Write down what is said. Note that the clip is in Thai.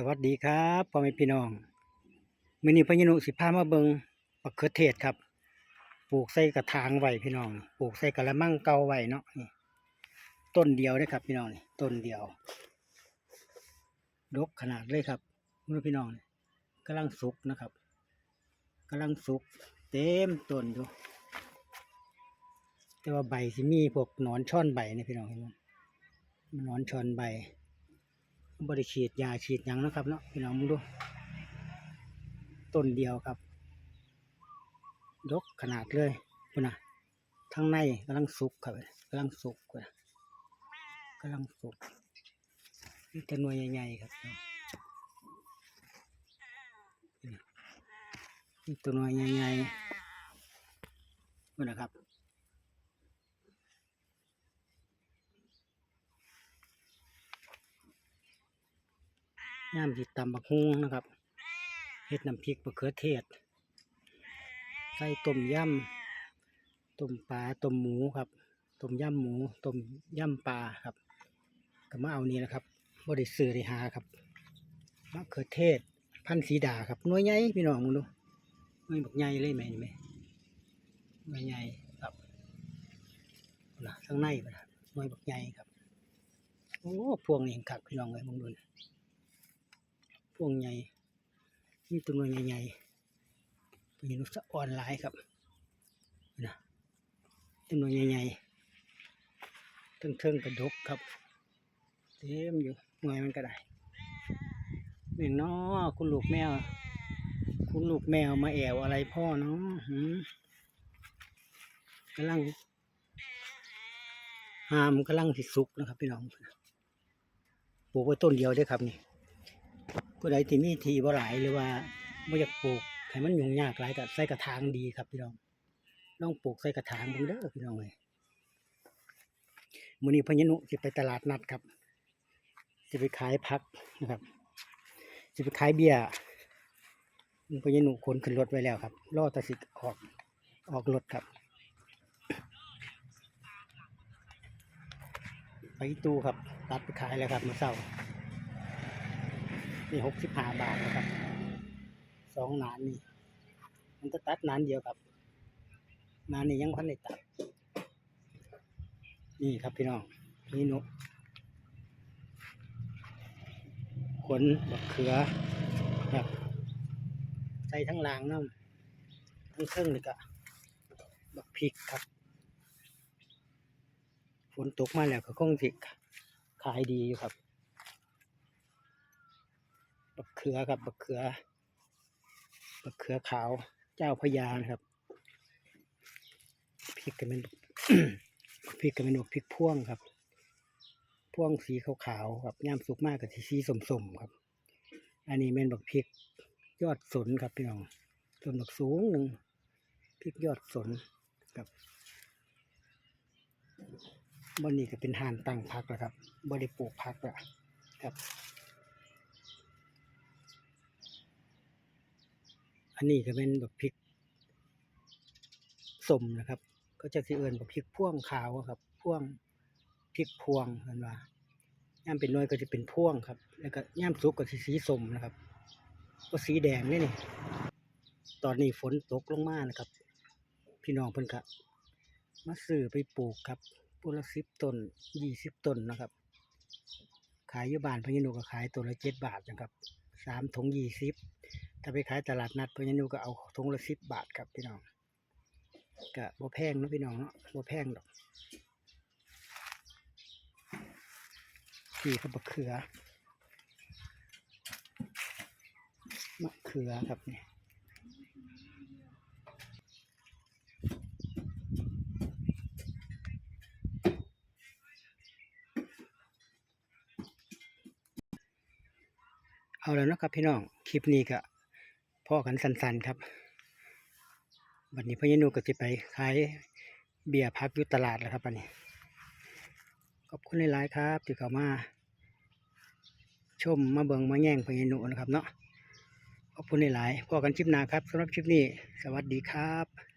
สวัสดีครับพ่อแม่พี่น้องมือนี้พญานุสิพามาเบิงบักเขือเทศครับ ปลูกใส่กระถางไว้พี่น้อง ปลูกใส่กระมังเก่าไว้เนาะนี่ต้นเดียวนะครับ พี่น้องนี่ต้นเดียวดกขนาดเลยครับมือพี่น้องนี่กำลังสุกนะครับกำลังสุก เต็มต้นอยู่แต่ว่าใบสิมีพวกหนอนช่อนใบนี่พี่น้องเห็นไหมหนอนช่อนใบ บริฉีดยาฉีดยังนะครับเนาะพี่น้องมึงดูต้นเดียวครับดกขนาดเลยคุณนะทั้งในกำลังสุกครับกำลังสุกคุณนะกำลังสุกนี่แต่หน่วยใหญ่ๆครับนี่ตัวหน่วยใหญ่ๆคุณนะครับ ย่ามจิตตำบักฮุงนะครับเฮ็ดน้ำพริกมะเขือเทศใส่ต้มยำต้มปลาต้มหมูครับต้มยำหมูต้มยำปลาครับ ก็มาเอานี่นะครับบ่ได้ซื้อได้หาครับมะเขือเทศ พันธุ์สีดาครับน่วยใหญ่พี่น้องมึงดูน่วยบักใหญ่เลยไหมนี่ไหมน่วยใหญ่ครับนะข้างในบ่ล่ะน่วยบักใหญ่ครับโอ้พวงนี่ครับพี่น้องเลยมึงดูนะ พวงใหญ่มีตัวหน่ใหญ่ๆเป็นนุสะอ่อนหลายครับนะตัวหน่ใหญ่ๆเทิงๆกระดกครับเต็มอยู่หน่วยมันก็ได้เม่งน้อคุณลูกแมว คุณลูกแมวมาแอวอะไรพ่อเนาะหืมกำลังหามกำลังสิสุกนะครับพี่น้องปลูกไว้ต้นเดียวเด้ครับนี่ ผู้ใดที่มีที่บ่หลายหรือว่าบ่อยากปลูกให้มันยุ่งยากหลายก็ใส่กระถางดีครับพี่น้องลองปลูกใส่กระถางเบิ่งเด้อพี่น้องเอ้ยมื้อนี้พญานุสิไปตลาดนัดครับสิไปขายผักนะครับสิไปขายเบียร์พญานุขนขึ้นรถไว้แล้วครับรอตะสิออกออกรถครับ ไปตู้ครับตัดไปขายแล้วครับมื้อเช้า นี่หกสิบห้าบาทนะครับสองหนานนี่ มันจะตัดหนานเดียวครับหนานนี่ยังพันได้ตัด นี่ครับพี่น้องนี่นกขนบักเขือครับใส่ทั้งรางน้ำทั้งเครื่องเลยก็บักพริกครับฝนตกมาแล้วก็คงสิขายดีอยู่ครับ บักเขือครับบักเขือบักเขือขาวเจ้าพญานะครับพริกกันเป็นพริกกันเป็นพริกพ่วงครับ พ่วงสีขาวๆครับย่ามสุกมากกับสีสมๆครับ อันนี้เป็นบักพริกยอดสนครับพี่น้องต้นบักสูงหนึ่งพริกยอดสนครับบนนี้ก็เป็นหานตั้งพักแล้วครับบริปลูกพักแล้วครับ อันนี้ก็เป็นแบบพริกสมนะครับ ก็จะสิเอิญแบบพริกพ่วงขาวครับ พ่วงพริกพวงเห็นว่าย่ามเป็นน้อยก็จะเป็นพ่วงครับ แล้วก็ย่ามสุกก็สีสีสมนะครับ ก็สีแดงนี่นี่ ตอนนี้ฝนตกลงมานะครับ พี่น้องเพิ่นครับมาซื้อไปปลูกครับปุละสิบต้นยี่สิบต้นนะครับ ขายอยู่บ้านพญานุก็ขายตัวละเจ็ดบาทนะครับสามถุงยี่สิบ ถ้าไปขายตลาดนัดพญานุก็เอาถุงละสิบบาทครับพี่น้องก็บ่แพงนะพี่น้องเนาะบ่แพงดอกขี่กับมะเขือมะเขือครับนี่เอาแล้วนะครับพี่น้อง คลิปนี้ก็ พ่อกันสันๆครับ วันนี้พญานุก็จะไปขายเบียร์พักอยู่ตลาดแล้วครับวันนี้ ขอบคุณหลายๆครับที่เข้ามา ชมมาเบิงมาแย่งพญานุนะครับเนาะขอบคุณหลายๆพ่อกันชิปนาครับสำหรับคลิปนี้ สวัสดีครับ